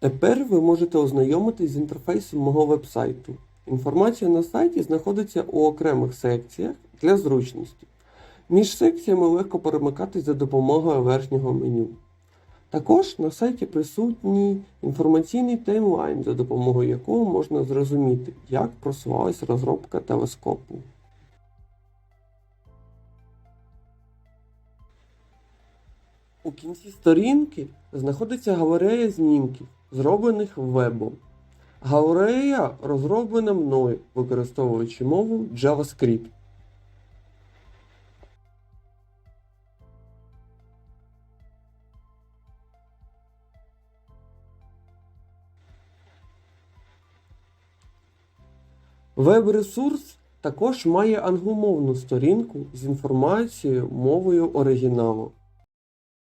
Тепер ви можете ознайомитись з інтерфейсом мого вебсайту. Інформація на сайті знаходиться у окремих секціях для зручності. Між секціями легко перемикатись за допомогою верхнього меню. Також на сайті присутній інформаційний таймлайн, за допомогою якого можна зрозуміти, як просувалась розробка телескопу. У кінці сторінки знаходиться галерея знімків, зроблених вебом. Галерея розроблена мною, використовуючи мову JavaScript. Веб-ресурс також має англомовну сторінку з інформацією мовою оригіналу.